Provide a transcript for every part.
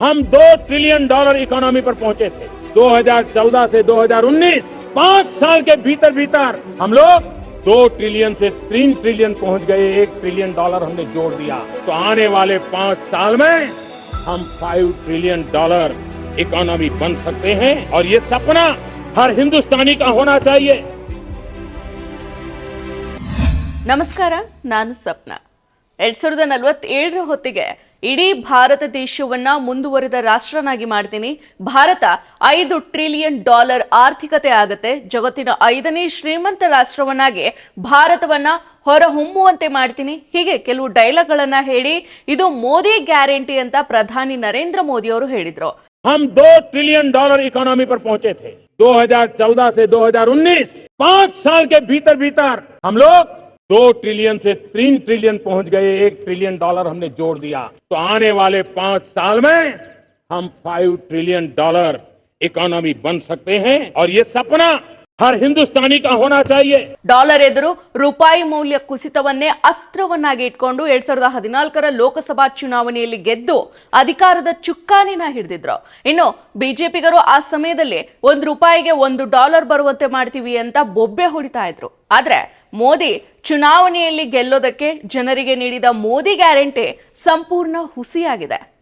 हम दो trillion dollar economy पर पहुंचे थे 2014 से 2019 पांच साल के भीतर भीतर हम लोग दो ट्रिलियन से तीन ट्रिलियन पहुंच गए एक ट्रिलियन डॉलर हमने जोड़ दिया तो आने वाले पांच साल में हम फाइव ट्रिलियन डॉलर इकोनॉमी बन सकते हैं और ये सपना हर हिंदुस्तानी का होना चाहिए ನಮಸ್ಕಾರ ನಾನು ಸಪ್ನ ಎರಡ್ ಸಾವಿರದ ನಲವತ್ತೇಳರ ಹೊತ್ತಿಗೆ ಇಡೀ ಭಾರತ ದೇಶವನ್ನ ಮುಂದುವರಿದ ರಾಷ್ಟ್ರನಾಗಿ ಮಾಡ್ತೀನಿ ಭಾರತ ಐದು ಟ್ರಿಲಿಯನ್ ಡಾಲರ್ ಆರ್ಥಿಕತೆ ಆಗತ್ತೆ ಜಗತ್ತಿನ ಐದನೇ ಶ್ರೀಮಂತ ರಾಷ್ಟ್ರವನ್ನಾಗಿ ಭಾರತವನ್ನ ಹೊರಹೊಮ್ಮುವಂತೆ ಮಾಡ್ತೀನಿ ಹೀಗೆ ಕೆಲವು ಡೈಲಾಗ್ಗಳನ್ನ ಹೇಳಿ ಇದು ಮೋದಿ ಗ್ಯಾರಂಟಿ ಅಂತ ಪ್ರಧಾನಿ ನರೇಂದ್ರ ಮೋದಿ ಅವರು ಹೇಳಿದ್ರು हम दो ट्रिलियन डॉलर इकोनॉमी पर पहुंचे थे 2014 से 2019 पांच साल के भीतर भीतर हम लोग दो ट्रिलियन से तीन ट्रिलियन पहुंच गए एक ट्रिलियन डॉलर हमने जोड़ दिया तो आने वाले पांच साल में हम फाइव ट्रिलियन डॉलर इकोनॉमी बन सकते हैं और ये सपना हर हिंदुस्तानी का होना चाहिए ಡಾಲರ್ ಎದುರು ರೂಪಾಯಿ ಮೌಲ್ಯ ಕುಸಿತವನ್ನೇ ಅಸ್ತ್ರವನ್ನಾಗಿ ಇಟ್ಕೊಂಡು ಎರಡ್ ಸಾವಿರದ ಹದಿನಾಲ್ಕರ ಲೋಕಸಭಾ ಚುನಾವಣೆಯಲ್ಲಿ ಗೆದ್ದು ಅಧಿಕಾರದ ಚುಕ್ಕಾಣಿನ ಹಿಡಿದಿದ್ರು ಇನ್ನು ಬಿಜೆಪಿಗರು ಆ ಸಮಯದಲ್ಲಿ ಒಂದು ರೂಪಾಯಿಗೆ ಒಂದು ಡಾಲರ್ ಬರುವಂತೆ ಮಾಡ್ತೀವಿ ಅಂತ ಬೊಬ್ಬೆ ಹೊಡಿತಾ ಇದ್ರು ಆದ್ರೆ ಮೋದಿ ಚುನಾವಣೆಯಲ್ಲಿ ಗೆಲ್ಲೋದಕ್ಕೆ ಜನರಿಗೆ ನೀಡಿದ ಮೋದಿ ಗ್ಯಾರಂಟಿ ಸಂಪೂರ್ಣ ಹುಸಿಯಾಗಿದೆ.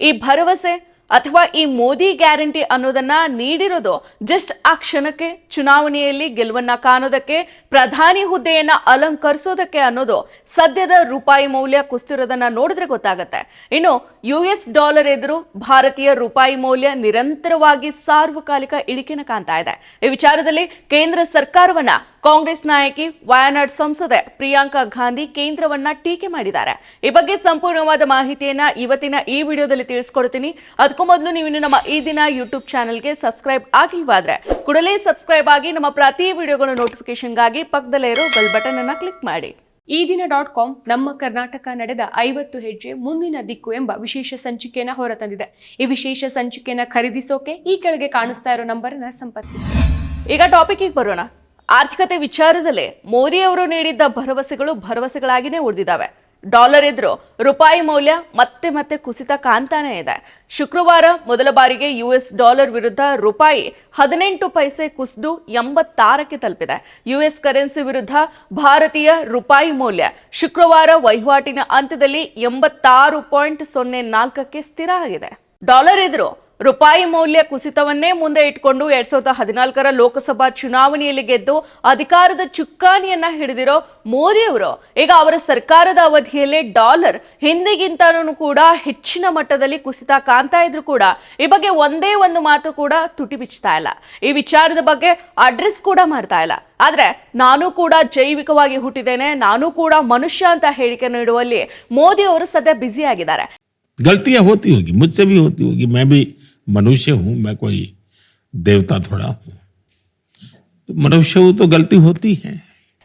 ಈ ಭರವಸೆ ಅಥವಾ ಈ ಮೋದಿ ಗ್ಯಾರಂಟಿ ಅನ್ನೋದನ್ನ ನೀಡಿರೋದು ಜಸ್ಟ್ ಆ ಕ್ಷಣಕ್ಕೆ ಚುನಾವಣೆಯಲ್ಲಿ ಗೆಲುವನ್ನ ಕಾಣೋದಕ್ಕೆ, ಪ್ರಧಾನಿ ಹುದ್ದೆಯನ್ನ ಅಲಂಕರಿಸೋದಕ್ಕೆ ಅನ್ನೋದು ಸದ್ಯದ ರೂಪಾಯಿ ಮೌಲ್ಯ ಕುಸ್ತಿರೋದನ್ನ ನೋಡಿದ್ರೆ ಗೊತ್ತಾಗತ್ತೆ. ಇನ್ನು ಯು ಎಸ್ ಡಾಲರ್ ಎದುರು ಭಾರತೀಯ ರೂಪಾಯಿ ಮೌಲ್ಯ ನಿರಂತರವಾಗಿ ಸಾರ್ವಕಾಲಿಕ ಇಳಿಕೆನ ಕಾಣ್ತಾ ಇದೆ. ಈ ವಿಚಾರದಲ್ಲಿ ಕೇಂದ್ರ ಸರ್ಕಾರವನ್ನ ಕಾಂಗ್ರೆಸ್ ನಾಯಕಿ ವಯನಾಡ್ ಸಂಸದೆ ಪ್ರಿಯಾಂಕಾ ಗಾಂಧಿ ಕೇಂದ್ರವನ್ನ ಟೀಕೆ ಮಾಡಿದ್ದಾರೆ. ಈ ಬಗ್ಗೆ ಸಂಪೂರ್ಣವಾದ ಮಾಹಿತಿಯನ್ನ ಇವತ್ತಿನ ಈ ವಿಡಿಯೋದಲ್ಲಿ ತಿಳಿಸ್ಕೊಡ್ತೀನಿ. ಅದಕ್ಕೂ ಮೊದಲು ನೀವು ನಮ್ಮ ಈ ದಿನ ಯೂಟ್ಯೂಬ್ ಚಾನೆಲ್ಗೆ ಸಬ್ಸ್ಕ್ರೈಬ್ ಆಗಿಲ್ವಾದ್ರೆ ಕೂಡಲೇ ಸಬ್ಸ್ಕ್ರೈಬ್ ಆಗಿ ನಮ್ಮ ಪ್ರತಿ ವಿಡಿಯೋಗಳ ನೋಟಿಫಿಕೇಶನ್ಗಾಗಿ ಪಕ್ಕದಲ್ಲೇ ಇರೋ ಬೆಲ್ ಬಟನ್ ಅನ್ನ ಕ್ಲಿಕ್ ಮಾಡಿ. ಈ ದಿನ ಡಾಟ್ ಕಾಮ್ ನಮ್ಮ ಕರ್ನಾಟಕ ನಡೆದ ಐವತ್ತು ಹೆಜ್ಜೆ ಮುಂದಿನ ದಿಕ್ಕು ಎಂಬ ವಿಶೇಷ ಸಂಚಿಕೆಯನ್ನು ಹೊರತಂದಿದೆ. ಈ ವಿಶೇಷ ಸಂಚಿಕೆಯನ್ನು ಖರೀದಿಸೋಕೆ ಈ ಕೆಳಗೆ ಕಾಣಿಸ್ತಾ ಇರೋ ನಂಬರನ್ನ ಸಂಪರ್ಕಿಸಿ. ಈಗ ಟಾಪಿಕ್ಗೆ ಬರೋಣ. ಆರ್ಥಿಕತೆ ವಿಚಾರದಲ್ಲಿ ಮೋದಿ ಅವರು ನೀಡಿದ್ದ ಭರವಸೆಗಳು ಭರವಸೆಗಳಾಗಿನೇ ಉಳಿದಿದ್ದಾವೆ. ಡಾಲರ್ ಎದುರು ರೂಪಾಯಿ ಮೌಲ್ಯ ಮತ್ತೆ ಮತ್ತೆ ಕುಸಿತ ಕಾಣ್ತಾನೆ ಇದೆ. ಶುಕ್ರವಾರ ಮೊದಲ ಬಾರಿಗೆ ಯು ಎಸ್ ಡಾಲರ್ ವಿರುದ್ಧ ರೂಪಾಯಿ ಹದಿನೆಂಟು ಪೈಸೆ ಕುಸಿದು ಎಂಬತ್ತಾರಕ್ಕೆ ತಲುಪಿದೆ. ಯು ಎಸ್ ಕರೆನ್ಸಿ ವಿರುದ್ಧ ಭಾರತೀಯ ರೂಪಾಯಿ ಮೌಲ್ಯ ಶುಕ್ರವಾರ ವಹಿವಾಟಿನ ಅಂತ್ಯದಲ್ಲಿ ಎಂಬತ್ತಾರು ಪಾಯಿಂಟ್ ಸೊನ್ನೆ ನಾಲ್ಕಕ್ಕೆ ಸ್ಥಿರ ಆಗಿದೆ. ಡಾಲರ್ ಎದುರು ರೂಪಾಯಿ ಮೌಲ್ಯ ಕುಸಿತವನ್ನೇ ಮುಂದೆ ಇಟ್ಕೊಂಡು ಎರಡ್ ಸಾವಿರದ ಹದಿನಾಲ್ಕರ ಲೋಕಸಭಾ ಚುನಾವಣೆಯಲ್ಲಿ ಗೆದ್ದು ಅಧಿಕಾರದ ಚುಕ್ಕಾಣಿಯನ್ನ ಹಿಡಿದಿರೋ ಮೋದಿ ಅವರು ಈಗ ಅವರ ಸರ್ಕಾರದ ಅವಧಿಯಲ್ಲೇ ಡಾಲರ್ ಹಿಂದಿಗಿಂತನೂ ಕೂಡ ಹೆಚ್ಚಿನ ಮಟ್ಟದಲ್ಲಿ ಕುಸಿತ ಕಾಣ್ತಾ ಇದ್ರು ಕೂಡ ಈ ಬಗ್ಗೆ ಒಂದೇ ಒಂದು ಮಾತು ಕೂಡ ತುಟಿ ಬಿಚ್ತಾ ಇಲ್ಲ ಈ ವಿಚಾರದ ಬಗ್ಗೆ ಅಡ್ರೆಸ್ ಕೂಡ ಮಾಡ್ತಾ ಇಲ್ಲ ಆದ್ರೆ ನಾನು ಕೂಡ ಜೈವಿಕವಾಗಿ ಹುಟ್ಟಿದ್ದೇನೆ ನಾನು ಕೂಡ ಮನುಷ್ಯ ಅಂತ ಹೇಳಿಕೆ ನೀಡುವಲ್ಲಿ ಮೋದಿ ಅವರು ಸದ್ಯ ಬ್ಯುಸಿ ಆಗಿದ್ದಾರೆ गलतियां होती होगी मुझसे भी होती होगी मैं भी मनुष्य हूं मैं कोई देवता थोड़ा हूं तो मनुष्य हूं तो गलती होती है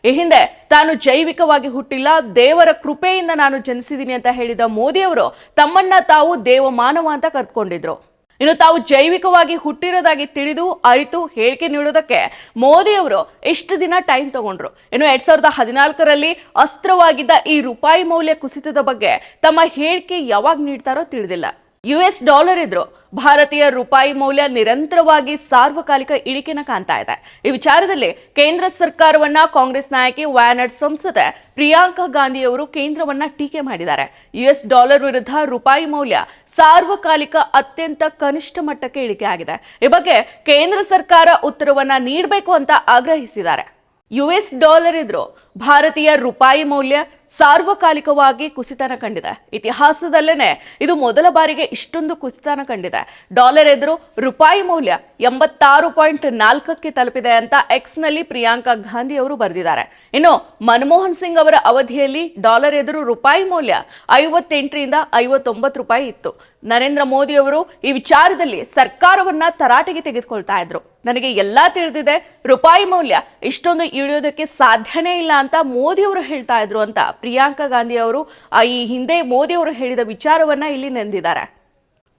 ಈ ಹಿಂದೆ ತಾನು ಜೈವಿಕವಾಗಿ ಹುಟ್ಟಿಲ್ಲ ದೇವರ ಕೃಪೆಯಿಂದ ನಾನು ಜನಿಸಿದ್ದೀನಿ ಅಂತ ಹೇಳಿದ ಮೋದಿ ಅವರು ತಮ್ಮನ್ನ ತಾವು ದೇವಮಾನವ ಅಂತ ಕರ್ತ್ಕೊಂಡಿದ್ರು ಇನ್ನು ತಾವು ಜೈವಿಕವಾಗಿ ಹುಟ್ಟಿರೋದಾಗಿ ತಿಳಿದು ಅರಿತು ಹೇಳಿಕೆ ನೀಡೋದಕ್ಕೆ ಮೋದಿ ಅವರು ಇಷ್ಟು ದಿನ ಟೈಮ್ ತಗೊಂಡ್ರು ಇನ್ನು ಎರಡ್ ಸಾವಿರದ ಹದಿನಾಲ್ಕರಲ್ಲಿ ಅಸ್ತ್ರವಾಗಿದ್ದ ಈ ರೂಪಾಯಿ ಮೌಲ್ಯ ಕುಸಿತದ ಬಗ್ಗೆ ತಮ್ಮ ಹೇಳಿಕೆ ಯಾವಾಗ ನೀಡ್ತಾರೋ ತಿಳಿದಿಲ್ಲ ಯು ಎಸ್ ಡಾಲರ್ ಇದ್ರು ಭಾರತೀಯ ರೂಪಾಯಿ ಮೌಲ್ಯ ನಿರಂತರವಾಗಿ ಸಾರ್ವಕಾಲಿಕ ಇಳಿಕೆನ ಕಾಣ್ತಾ ಇದೆ. ಈ ವಿಚಾರದಲ್ಲಿ ಕೇಂದ್ರ ಸರ್ಕಾರವನ್ನ ಕಾಂಗ್ರೆಸ್ ನಾಯಕಿ ವಯನಾಡ್ ಸಂಸದೆ ಪ್ರಿಯಾಂಕಾ ಗಾಂಧಿ ಅವರು ಕೇಂದ್ರವನ್ನ ಟೀಕೆ ಮಾಡಿದ್ದಾರೆ. ಯು ಎಸ್ ಡಾಲರ್ ವಿರುದ್ಧ ರೂಪಾಯಿ ಮೌಲ್ಯ ಸಾರ್ವಕಾಲಿಕ ಅತ್ಯಂತ ಕನಿಷ್ಠ ಮಟ್ಟಕ್ಕೆ ಇಳಿಕೆ ಆಗಿದೆ. ಈ ಬಗ್ಗೆ ಕೇಂದ್ರ ಸರ್ಕಾರ ಉತ್ತರವನ್ನ ನೀಡಬೇಕು ಅಂತ ಆಗ್ರಹಿಸಿದ್ದಾರೆ. ಯು ಎಸ್ ಡಾಲರ್ ಎದುರು ಭಾರತೀಯ ರೂಪಾಯಿ ಮೌಲ್ಯ ಸಾರ್ವಕಾಲಿಕವಾಗಿ ಕುಸಿತನ ಕಂಡಿದೆ. ಇತಿಹಾಸದಲ್ಲೇನೆ ಇದು ಮೊದಲ ಬಾರಿಗೆ ಇಷ್ಟೊಂದು ಕುಸಿತನ ಕಂಡಿದೆ. ಡಾಲರ್ ಎದುರು ರೂಪಾಯಿ ಮೌಲ್ಯ ಎಂಬತ್ತಾರು ಪಾಯಿಂಟ್ ನಾಲ್ಕಕ್ಕೆ ತಲುಪಿದೆ ಅಂತ ಎಕ್ಸ್ನಲ್ಲಿ ಪ್ರಿಯಾಂಕಾ ಗಾಂಧಿ ಅವರು ಬರೆದಿದ್ದಾರೆ. ಇನ್ನು ಮನಮೋಹನ್ ಸಿಂಗ್ ಅವರ ಅವಧಿಯಲ್ಲಿ ಡಾಲರ್ ಎದುರು ರೂಪಾಯಿ ಮೌಲ್ಯ ಐವತ್ತೆಂಟರಿಂದ ಐವತ್ತೊಂಬತ್ತು ರೂಪಾಯಿ ಇತ್ತು. ನರೇಂದ್ರ ಮೋದಿ ಅವರು ಈ ವಿಚಾರದಲ್ಲಿ ಸರ್ಕಾರವನ್ನ ತರಾಟೆಗೆ ತೆಗೆದುಕೊಳ್ತಾ ಇದ್ರು. ನನಗೆ ಎಲ್ಲಾ ತಿಳಿದಿದೆ, ರೂಪಾಯಿ ಮೌಲ್ಯ ಇಷ್ಟೊಂದು ಇಳಿಯೋದಕ್ಕೆ ಸಾಧ್ಯನೇ ಇಲ್ಲ ಅಂತ ಮೋದಿ ಅವರು ಹೇಳ್ತಾ ಇದ್ರು ಅಂತ. ಪ್ರಿಯಾಂಕಾ ಗಾಂಧಿ ಅವರು ಈ ಹಿಂದೆ ಮೋದಿ ಅವರು ಹೇಳಿದ ವಿಚಾರವನ್ನ ಇಲ್ಲಿ ನೆಂದಿದ್ದಾರೆ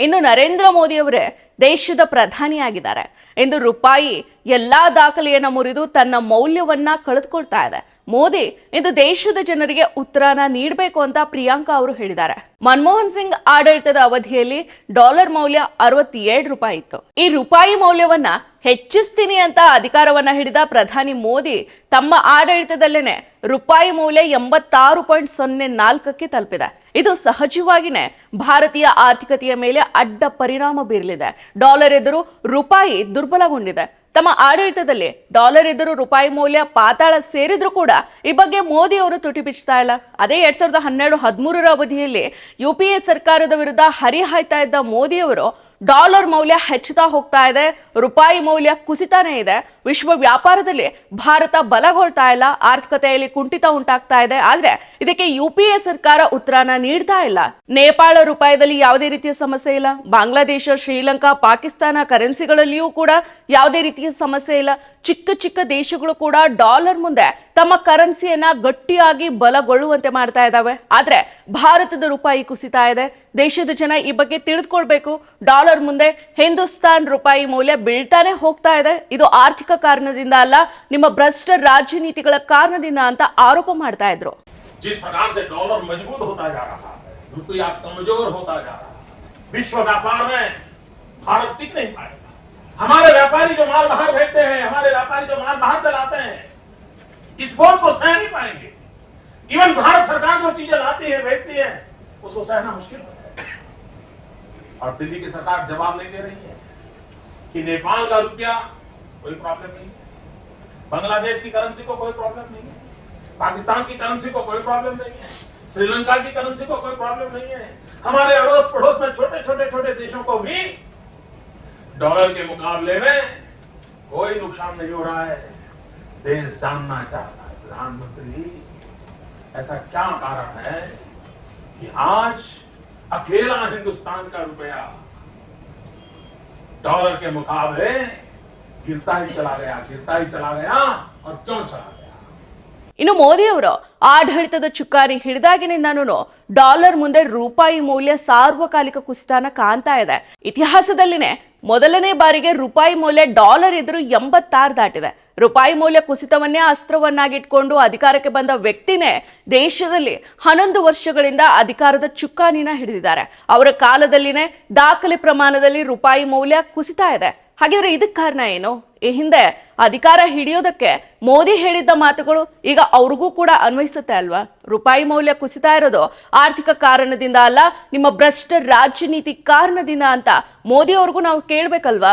ಇನ್ನು ನರೇಂದ್ರ ಮೋದಿ ಅವರೇ ದೇಶದ ಪ್ರಧಾನಿಯಾಗಿದ್ದಾರೆ. ಇಂದು ರೂಪಾಯಿ ಎಲ್ಲಾ ದಾಖಲೆಯನ್ನ ಮುರಿದು ತನ್ನ ಮೌಲ್ಯವನ್ನ ಕಳೆದುಕೊಳ್ತಾ ಇದೆ. ಮೋದಿ, ಇಂದು ದೇಶದ ಜನರಿಗೆ ಉತ್ತರನ ನೀಡಬೇಕು ಅಂತ ಪ್ರಿಯಾಂಕಾ ಅವರು ಹೇಳಿದ್ದಾರೆ. ಮನಮೋಹನ್ ಸಿಂಗ್ ಆಡಳಿತದ ಅವಧಿಯಲ್ಲಿ ಡಾಲರ್ ಮೌಲ್ಯ ಅರವತ್ತೇಳು ರೂಪಾಯಿ ಇತ್ತು. ಈ ರೂಪಾಯಿ ಮೌಲ್ಯವನ್ನ ಹೆಚ್ಚಿಸ್ತೀನಿ ಅಂತ ಅಧಿಕಾರವನ್ನ ಹಿಡಿದ ಪ್ರಧಾನಿ ಮೋದಿ ತಮ್ಮ ಆಡಳಿತದಲ್ಲೇನೆ ರೂಪಾಯಿ ಮೌಲ್ಯ ಎಂಬತ್ತಾರು ಪಾಯಿಂಟ್ ಸೊನ್ನೆ ನಾಲ್ಕಕ್ಕೆ ತಲುಪಿದೆ. ಇದು ಸಹಜವಾಗಿನೇ ಭಾರತೀಯ ಆರ್ಥಿಕತೆಯ ಮೇಲೆ ಅಡ್ಡ ಪರಿಣಾಮ ಬೀರಲಿದೆ. ಡಾಲರ್ ಎದುರು ರೂಪಾಯಿ ದುರ್ಬಲಗೊಂಡಿದೆ. ತಮ್ಮ ಆಡಳಿತದಲ್ಲಿ ಡಾಲರ್ ಎದುರು ರೂಪಾಯಿ ಮೌಲ್ಯ ಪಾತಾಳ ಸೇರಿದ್ರು ಕೂಡ ಈ ಬಗ್ಗೆ ಮೋದಿ ಅವರು ತುಟಿ ಬಿಚ್ಚುತ್ತಾ ಇಲ್ಲ. ಅದೇ ಎರಡ್ ಸಾವಿರದ ಹನ್ನೆರಡು ಹದಿಮೂರರ ಅವಧಿಯಲ್ಲಿ ಯು ಪಿ ಎ ಸರ್ಕಾರದ ವಿರುದ್ಧ ಹರಿಹಾಯ್ತಾ ಇದ್ದ ಮೋದಿ ಅವರು ಡಾಲರ್ ಮೌಲ್ಯ ಹೆಚ್ಚುತ್ತಾ ಹೋಗ್ತಾ ಇದೆ, ರೂಪಾಯಿ ಮೌಲ್ಯ ಕುಸಿತಾನೇ ಇದೆ. ವಿಶ್ವ ವ್ಯಾಪಾರದಲ್ಲಿ ಭಾರತ ಬಲಗೊಳ್ತಾ ಇಲ್ಲ, ಆರ್ಥಿಕತೆಯಲ್ಲಿ ಕುಂಠಿತ ಉಂಟಾಗ್ತಾ ಇದೆ. ಆದ್ರೆ ಇದಕ್ಕೆ ಯು ಪಿ ಎ ಸರ್ಕಾರ ಉತ್ತರನ ನೀಡ್ತಾ ಇಲ್ಲ. ನೇಪಾಳ ರೂಪಾಯಿದಲ್ಲಿ ಯಾವುದೇ ರೀತಿಯ ಸಮಸ್ಯೆ ಇಲ್ಲ. ಬಾಂಗ್ಲಾದೇಶ, ಶ್ರೀಲಂಕಾ, ಪಾಕಿಸ್ತಾನ ಕರೆನ್ಸಿಗಳಲ್ಲಿಯೂ ಕೂಡ ಯಾವುದೇ ರೀತಿಯ ಸಮಸ್ಯೆ ಇಲ್ಲ. ಚಿಕ್ಕ ಚಿಕ್ಕ ದೇಶಗಳು ಕೂಡ ಡಾಲರ್ ಮುಂದೆ ತಮ್ಮ ಕರೆನ್ಸಿಯನ್ನ ಗಟ್ಟಿಯಾಗಿ ಬಲಗೊಳ್ಳುವಂತೆ ಮಾಡ್ತಾ ಇದ್ದಾವೆ. ಆದ್ರೆ ಭಾರತದ ರೂಪಾಯಿ ಕುಸಿತಾ ಇದೆ. ದೇಶದ ಜನ ಈ ಬಗ್ಗೆ ತಿಳಿದುಕೊಳ್ಬೇಕು. ಡಾಲರ್ ಮುಂದೆ ಹಿಂದೂಸ್ತಾನ್ ರೂಪಾಯಿ ಮೌಲ್ಯ ಬೀಳ್ತಾನೆ ಹೋಗ್ತಾ ಇದೆ ಇದು ಆರ್ಥಿಕ ಕಾರಣದಿಂದ ಅಲ್ಲ ನಿಮ್ಮ ಭ್ರಷ್ಟ ರಾಜನೀತಿಗಳ ಕಾರಣದಿಂದ ಅಂತ ಆರೋಪ ಮಾಡ್ತಾ ಇದ್ರು जिस प्रकार से डॉलर मजबूत होता जा रहा है रुपया कमजोर होता जा रहा है विश्व व्यापार में भारत टिक नहीं पाएगा हमारे व्यापारी जो माल बाहर भेजते हैं हमारे व्यापारी जो माल बाहर चलाते हैं इस बोझ को सह नहीं पाएंगे इवन भारत सरकार जो चीजें लाती है भेजती है उसको सहना मुश्किल हो जाएगा और दिल्ली की सरकार जवाब नहीं दे रही है कि नेपाल का रुपया कोई प्रॉब्लम नहीं बांग्लादेश की करेंसी को कोई प्रॉब्लम नहीं है। पाकिस्तान की करेंसी को कोई प्रॉब्लम नहीं है। श्रीलंका की करेंसी को कोई प्रॉब्लम नहीं है। हमारे अड़ोस पड़ोस में छोटे छोटे छोटे देशों को भी डॉलर के मुकाबले में कोई नुकसान नहीं हो रहा है। देश जानना चाहता है, प्रधानमंत्री। ऐसा क्या कारण है कि आज अकेला हिंदुस्तान का रुपया डॉलर के मुकाबले गिरता ही चला गया गिरता ही चला गया और क्यों चला गया ಇನ್ನು ಮೋದಿ ಅವರು ಆಡಳಿತದ ಚುಕ್ಕಾಣಿ ಹಿಡಿದಾಗಿನಿಂದನೂ ಡಾಲರ್ ಮುಂದೆ ರೂಪಾಯಿ ಮೌಲ್ಯ ಸಾರ್ವಕಾಲಿಕ ಕುಸಿತಾನ ಕಾಣ್ತಾ ಇದೆ ಇತಿಹಾಸದಲ್ಲಿನೇ ಮೊದಲನೇ ಬಾರಿಗೆ ರೂಪಾಯಿ ಮೌಲ್ಯ ಡಾಲರ್ ಎದುರು ಎಂಬತ್ತಾರು ದಾಟಿದೆ ರೂಪಾಯಿ ಮೌಲ್ಯ ಕುಸಿತವನ್ನೇ ಅಸ್ತ್ರವನ್ನಾಗಿಟ್ಕೊಂಡು ಅಧಿಕಾರಕ್ಕೆ ಬಂದ ವ್ಯಕ್ತಿನೇ ದೇಶದಲ್ಲಿ ಹನ್ನೊಂದು ವರ್ಷಗಳಿಂದ ಅಧಿಕಾರದ ಚುಕ್ಕಾನಿನ ಹಿಡಿದಿದ್ದಾರೆ. ಅವರ ಕಾಲದಲ್ಲಿನೇ ದಾಖಲೆ ಪ್ರಮಾಣದಲ್ಲಿ ರೂಪಾಯಿ ಮೌಲ್ಯ ಕುಸಿತಾ ಇದೆ. ಹಾಗಿದ್ರೆ ಇದಕ್ಕೆ ಕಾರಣ ಏನು? ಈ ಹಿಂದೆ ಅಧಿಕಾರ ಹಿಡಿಯೋದಕ್ಕೆ ಮೋದಿ ಹೇಳಿದ್ದ ಮಾತುಗಳು ಈಗ ಅವ್ರಿಗೂ ಕೂಡ ಅನ್ವಯಿಸುತ್ತೆ ಅಲ್ವಾ? ರೂಪಾಯಿ ಮೌಲ್ಯ ಕುಸಿತಾ ಇರೋದು ಆರ್ಥಿಕ ಕಾರಣದಿಂದ ಅಲ್ಲ, ನಿಮ್ಮ ಭ್ರಷ್ಟ ರಾಜನೀತಿ ಕಾರಣದಿಂದ ಅಂತ ಮೋದಿ ಅವ್ರಿಗೂ ನಾವು ಕೇಳ್ಬೇಕಲ್ವಾ?